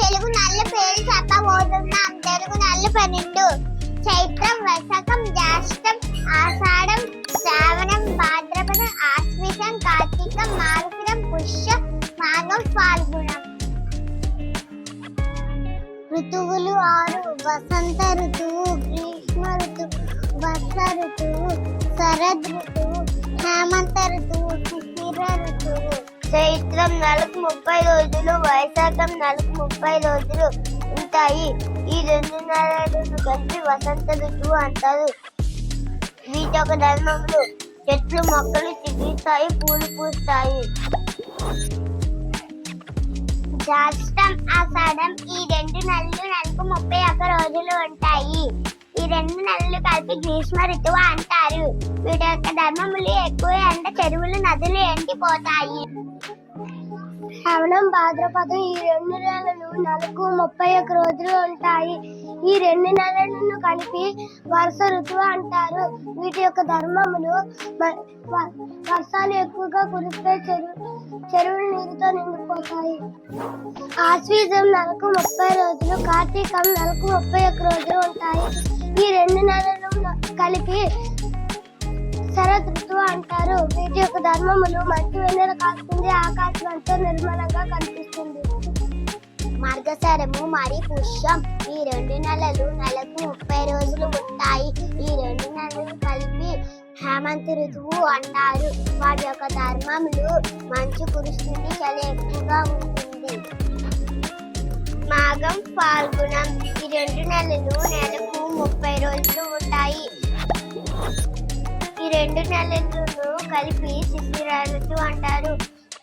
తెలుగు నల్ల పేరు చెప్పబోతున్నాం తెలుగు నల్ల పన్నెండు. చైత్రం వసకం జాష్టం ఆషాఢం శ్రావణం భాద్రపదం ఆశ్విషం కార్తీకం మాఘిరం పుష్య మాఘం ఫాల్గుణం. ఋతువులు ఆరు. వసంత ఋతువు గ్రీష్మ ఋతువు వర్ష ఋతువు శరద్ ఋతువు హేమంత ఋతువు శిశిర ఋతువు. చైత్రం నెలకు ముప్పై రోజులు వైశాఖం నెలకు ముప్పై రోజులు ఉంటాయి. ఈ రెండు నెలలను కలిపి వసంత ఋతువు అంటారు. వీటి యొక్క ధర్మములు చెట్లు మొక్కలు చిగురుతాయి పూలు పూస్తాయి. జ్యేష్టం ఆషాఢం ఈ రెండు నెలలు నెలకు ముప్పై ఒక్క రోజులు ఉంటాయి. ఈ రెండు నెలలు కలిపి గ్రీష్మ ఋతువు అంటారు. వీటి యొక్క ధర్మములు ఎక్కువ ఎండ చెరువులు నదులు ఎండిపోతాయి. శ్రవణం భాద్రపదం ఈ రెండు నెలలు నెలకు ముప్పై ఒక్క రోజులు ఉంటాయి. ఈ రెండు నెలలను కలిపి వర్ష ఋతువు అంటారు. వీటి యొక్క ధర్మములు వర్షాలు ఎక్కువగా కురిస్తే చెరువు చెరువులు నీరుతో నిండిపోతాయి. ఆశ్వీజం నెలకు ముప్పై రోజులు కార్తీకం నెలకు ముప్పై ఒక్క రోజులు ఉంటాయి. ఈ రెండు నెలలు కలిపి శరత్ ఋతువు అంటారు. వీటి యొక్క ధర్మములు మంచి వెన్నెల కాస్తుంది. ఆకాశం అంతా నిర్మలంగా కనిపిస్తుంది. మార్గశరము మరి పుష్యం. ఈ రెండు నెలలు నెలకు ముప్పై రోజులు ఉంటాయి. ఈ రెండు నెలలు కలిపి హేమంత ఋతువు అంటారు. వాటి యొక్క ధర్మములు మంచు కురుస్తుంది. చలి ఎక్కువగా ఉంటుంది. మాఘం పాల్గొనం ఈ రెండు నెలలు రెండు నెలలను కలిపి శిశిర అంటారు.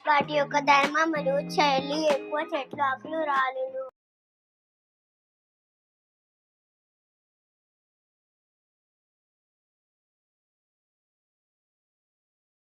వాటి యొక్క ధర్మములు చలి ఎక్కువ చెట్లు ఆకులు రాలు